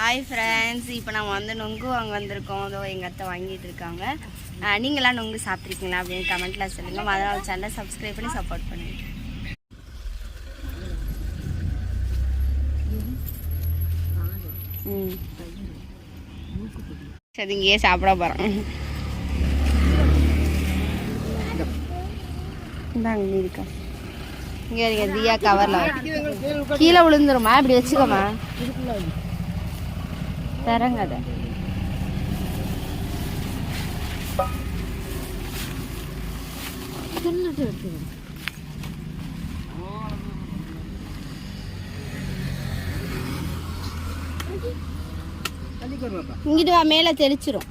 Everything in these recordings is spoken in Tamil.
ஹாய் ஃப்ரெண்ட்ஸ் இப்போ நம்ம வந்து நொங்கு வாங்க வந்திருக்கோம். அதோ எங்கள் அத்தை வாங்கிட்டு இருக்காங்க. நீங்களாம் நொங்கு சாப்பிட்ருக்கீங்களா அப்படின்னு கமெண்ட்டில் சொல்லுங்கள் மதனால் சேனலை சப்ஸ்கிரைப் பண்ணி சப்போர்ட் பண்ணுங்கள் ம். சரி இங்கேயே சாப்பிட போகிறோம் இந்தாங்க நீ இருக்கா. இங்கே இருக்க தியா கவரில் கீழே விழுந்துருமா? இப்படி வச்சுக்கோமா? தரங்க அதை இங்கிட்டு வா மேலே தெளிச்சிரும்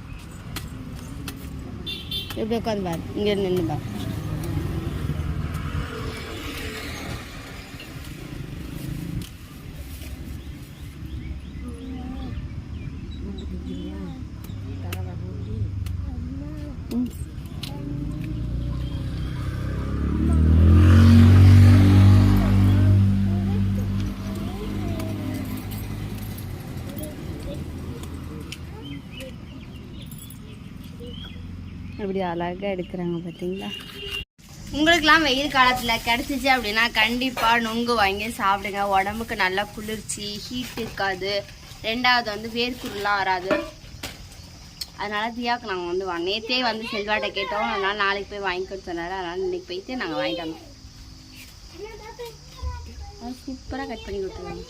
எப்படி உட்காந்து பாரு இங்கே நின்று பாரு அப்படி அழகாக எடுக்கிறாங்க பார்த்தீங்களா? உங்களுக்குலாம் வெயில் காலத்தில் கிடச்சிச்சு அப்படின்னா கண்டிப்பாக நுங்கு வாங்கி சாப்பிடுங்க. உடம்புக்கு நல்லா குளிர்ச்சி ஹீட் இருக்காது. ரெண்டாவது வந்து வேர்க்குருலாம் வராது. அதனால தியாவுக்கு நாங்கள் வந்து வாங்க நேற்றே வந்து செல்வாட்டை கேட்டோம். அதனால நாளைக்கு போய் வாங்கிக்க சொன்னார். அதனால இன்னைக்கு போயிட்டு நாங்கள் வாங்கிட்டு வந்தோம். சூப்பராக கட் பண்ணி கொடுத்துருவாங்க